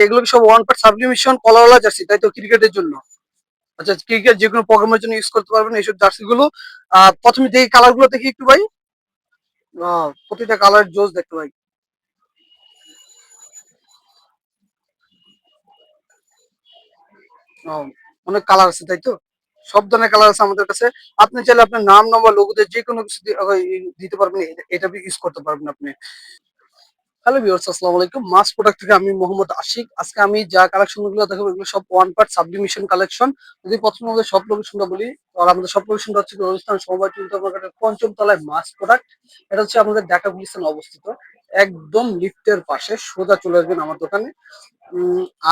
এগুলো সব one part sublimation কলাওয়ালা জার্সি তাই তো ক্রিকেটের জন্য? আচ্ছা ক্রিকেট যে কোনো প্রোগ্রামের জন্য ইউজ করতে পারবেন এইসব জার্সি গুলো। আহ, প্রথমে দেখি কালারগুলো দেখি একটু ভাই। প্রতিটা কালার জোস দেখতে ভাই। অনেক কালার আছে তাই তো? সব ধরনের কালার আছে আমাদের কাছে। আপনি চাইলে আপনার নাম নম্বর লোগোতে যে কোনো কিছু দিতে পারবেন এটা ইউজ করতে পারবেন আপনি। হ্যালো ভিউয়ার্স আসসালামু আলাইকুম। মাস প্রোডাক্ট থেকে আমি মোহাম্মদ আশিক। আজকে আমি যা কালেকশনগুলো দেখাবো, এগুলো সব ওয়ান পার্ট সাবলিমিশন কালেকশন যদি প্রথমে আমাদের সব লোকেশনটা বলি আর আমাদের সব লোকেশনটা হচ্ছে অনুষ্ঠান সমবায় চিন্তা মার্কেটের পঞ্চম তলায় মাস প্রোডাক্ট এটা হচ্ছে আমাদের ঢাকা গুলিস্তান অবস্থিত। একদম লিফটের পাশে সোজা চলে আসবেন আমার দোকানে।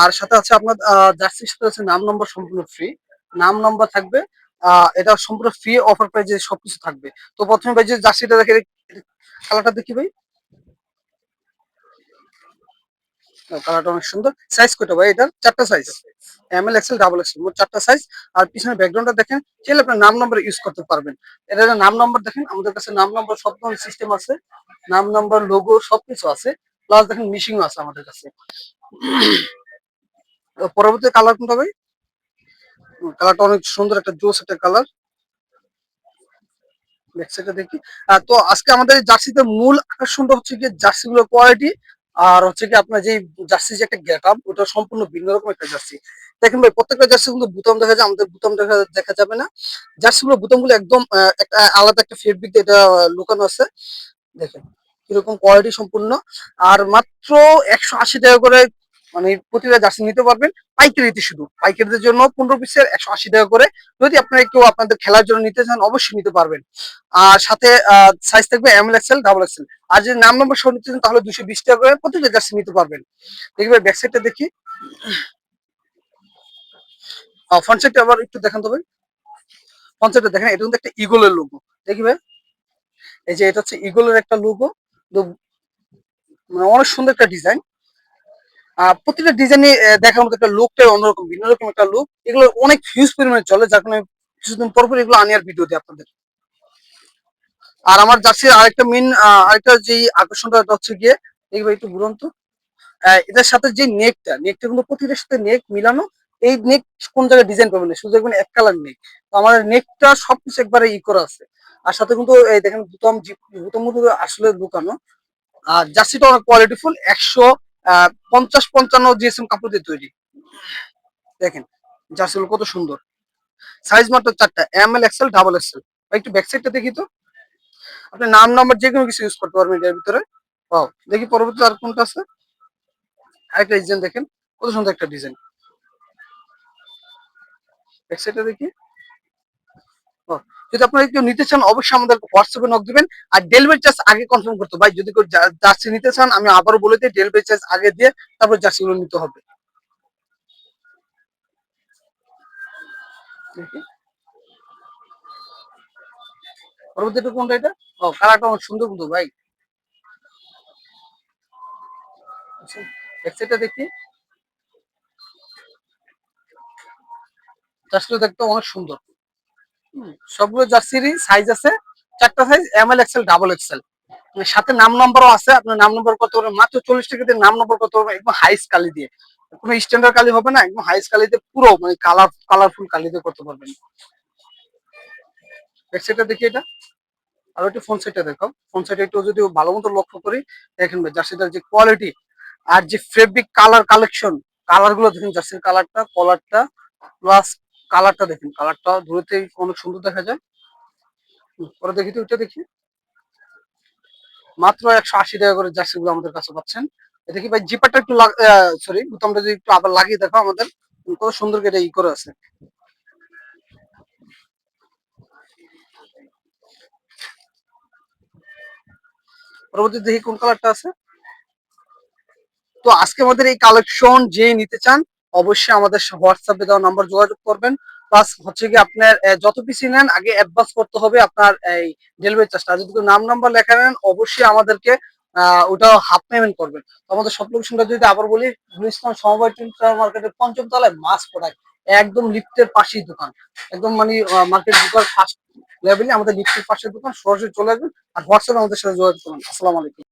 আর সাথে আছে আপনার জার্সির সাথে আছে নাম নম্বর সম্পূর্ণ ফ্রি নাম নম্বর থাকবে এটা সম্পূর্ণ ফ্রি অফার প্রাইজে সবকিছু থাকবে। তো প্রথমে ভাই যে জার্সিটা দেখে কালারটা দেখি ভাই। কালারটা অনেক সুন্দর। সাইজ কত ভাই এটার? চারটা size M L XL double XL মোট চারটা সাইজ আর পিছনে ব্যাকগ্রাউন্ডটা দেখেন, চাইলে আপনার নাম নম্বর ইউজ করতে পারবেন। এটা নাম নম্বর দেখেন, আমাদের কাছে নাম নম্বর সব ধরনের সিস্টেম আছে। নাম নম্বর লোগো সবকিছু আছে। প্লাস দেখেন মিশিংও আছে আমাদের কাছে। পরবর্তী কালার কোনটা ভাই? কালারটা অনেক সুন্দর, একটা জোস একটা কালার ব্যাকসাইডটা দেখি। তো আজকে আমাদের জার্সিতে মূল আকর্ষণটা হচ্ছে কি জার্সি গুলোর কোয়ালিটি আর হচ্ছে কি আপনার যে জার্সি যে একটা গেট আপ ওটা সম্পূর্ণ ভিন্ন রকম একটা জার্সি। দেখেন ভাই, প্রত্যেকটা জার্সি কিন্তু বুতাম দেখা যায়, আমাদের বুতাম দেখা দেখা যাবে না। জার্সি গুলো বুতামগুলো একদম একটা আলাদা একটা ফেব্রিক এটা লুকানো আছে। দেখেন, কীরকম কোয়ালিটি সম্পূর্ণ। আর মাত্র একশো আশি টাকা করে মানে প্রতিটা জার্সি নিতে পারবেন। পাইকারিতে শুধু। পাইকারিদের জন্য পনেরো পিসের একশো আশি টাকা করে। যদি আপনারা কেউ আপনাদের খেলার জন্য নিতে চান, অবশ্যই নিতে পারবেন। আর সাথে সাইজ থাকবে এম এল ডাবল এক্সেল আর যদি নাম নম্বর সহ নিতে চান, তাহলে দুশো বিশ টাকা করে প্রতিটা জার্সি নিতে পারবেন। দেখবে ব্যাক সাইডটা দেখি। ফ্রন্ট সাইডটা আবার একটু দেখান তবে। ফ্রন্ট সাইডটা দেখেন, এটা কিন্তু একটা ইগলের লোগো দেখবে? এই যে এটা হচ্ছে ইগলের একটা লোগো মানে অনেক সুন্দর একটা ডিজাইন প্রতিটা ডিজাইনে দেখার মতো একটা লুকটাই অন্যরকম ভিন্ন রকম একটা লুক এগুলো অনেক হিউজ পরিমাণে চলে যার কারণে কিছুদিন পর পর এগুলো আনি আর ভিডিও দিই আপনাদের। আর আমার জার্সির আরেকটা মেন আরেকটা যে আকর্ষণটা হচ্ছে গিয়ে দেখবে একটু আহ, এটার সাথে যে নেকটা নেকটা কিন্তু প্রতিটার সাথে নেক মিলানো এই নেক কোন জায়গায় ডিজাইন পাবেন শুধু দেখবেন এক কালার নেক। তো আমাদের নেকটা সবকিছু একবারে ই করা আছে। আর সাথে কিন্তু এই দেখেন বুতাম বুতাম আসলে লুকানো। আর জার্সিটা অনেক কোয়ালিটিফুল একশো পঞ্চাশ পঞ্চান্ন জিএসএম কাপড় দিয়ে তৈরি। দেখেন জার্সিগুলো কত সুন্দর। সাইজ মাত্র চারটা M L XL double XL একটু ব্যাক সাইডটা দেখি তো। আপনি নাম নাম্বার যে কোনো কিছু ইউজ করতে পারবেন এটার ভিতরে। ও দেখি পরবর্তী আর কোনটা আছে? আরেকটা ডিজাইন দেখেন, কত সুন্দর একটা ডিজাইন ব্যাক দেখি। যদি আপনারা কেউ নিতে চান, অবশ্যই আমাদের হোয়াটসঅ্যাপে নক দিবেন। আর ডেলিভারি চার্জ আগে কনফার্ম করতে ভাই, যদি কেউ জার্সি নিতে চান, আমি আবারও বলে দিই ডেলিভারি চার্জ আগে দিয়ে তারপর জার্সিগুলো নিতে হবে। এটা? ও কালারটা অনেক সুন্দর ভাই। হেডসেটটা দেখি। দেখতে অনেক সুন্দর। সবগুলো জার্সিরই সাইজ আছে, চারটা size M L XL double XL সাথে নাম নম্বরও আছে, আপনার নাম নম্বর কত হবে? মাত্র চল্লিশ টাকা দিয়ে নাম নম্বর কত হবে? একদম হাইস কালি দিয়ে কোনো স্ট্যান্ডার্ড কালি হবে না, একদম হাইস কালিতে পুরো মানে কালার কালারফুল কালি দিয়ে করতে পারবেন। ব্যাকসাইডটা দেখি এটা। আর একটু ফোন সাইডটা দেখো ফোন সাইডে একটু যদি ভালো মতো লক্ষ্য করি, দেখেন জার্সিটার যে কোয়ালিটি আর যে ফেব্রিক কালার কালেকশন কালারগুলো দেখেন জার্সির কালারটা কলারটা প্লাস কালারটা দেখেন, কালারটা দূরতে অনেক সুন্দর দেখা যায়। পরে দেখি তো, ওইটা দেখি। মাত্র একশো আশি টাকা করে জার্সি গুলো আমাদের কাছে পাচ্ছেন। কি ভাই, জিপারটা একটু সরি বুতামটা যদি একটু আবার লাগিয়ে দেখো আমাদের কত সুন্দর এটা ই করে আছে। পরবর্তী দেখি কোন কালারটা আছে। তো আজকে আমাদের এই কালেকশন যে নিতে চান অবশ্যই আমাদের হোয়াটসঅ্যাপে দেওয়া নাম্বার যোগাযোগ করবেন। প্লাস হচ্ছে কি আপনার যত পিসি নেন, আগে অ্যাডভান্স করতে হবে আপনার, এই ডেলিভারি চার্জটা যদি নাম নাম্বার লেখা নেন, অবশ্যই আমাদেরকে ওটা হাফ পেমেন্ট করবেন। আমাদের সব লোকেশনটা যদি আবার বলি, গুলিস্তান সমবায় মার্কেটের পঞ্চম তলায় মাছ প্রোডাক্ট একদম লিফটের পাশেই দোকান। একদম মানে মার্কেট ঢুকার ফার্স্ট লেভেলে আমাদের লিফটের পাশের দোকান। সরাসরি চলে আসবেন আর হোয়াটসঅ্যাপে আমাদের সাথে যোগাযোগ করুন। আসসালামু আলাইকুম।